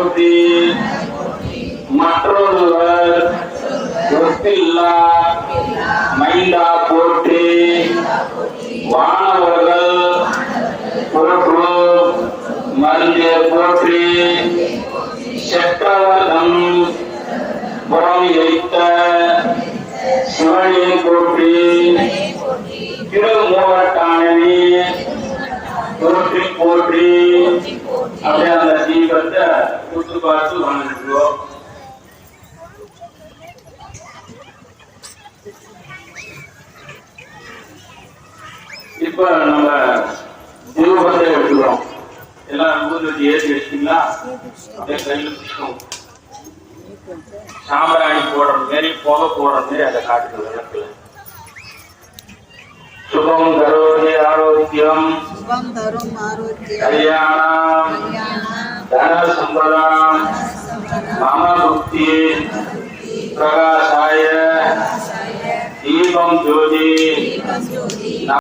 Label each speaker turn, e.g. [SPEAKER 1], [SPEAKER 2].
[SPEAKER 1] போற்றி. மற்றொருவர் ஒப்பில்லா மைந்தா போற்றி. வானவர்கள் போற்று மருந்தே போற்றி. செற்றவர்தம் புறம் எரித்த சிவனே போற்றி. திருமூவட்டானே போற்றி போற்றி. அப்படியே அந்த தீபத்தை குத்து பார்த்து வாங்கிடுவோம் இப்ப நம்ம தீபத்தை எடுத்துக்கிறோம் எல்லாம் ஊர் ஏற்றி வச்சிட்டீங்களா? அப்படியே கையில போடுற மாரி புகை போடுற மாரி அதை காட்டுக்கு விளக்குல. சுபம் கரோதி ஆரோக்கியம்.
[SPEAKER 2] செல்வம்
[SPEAKER 1] தரும்
[SPEAKER 2] ஆரோக்கியம்.
[SPEAKER 1] கல்யாண சம்பதாம் மம பிரகாசாய தீபம் ஜோதி.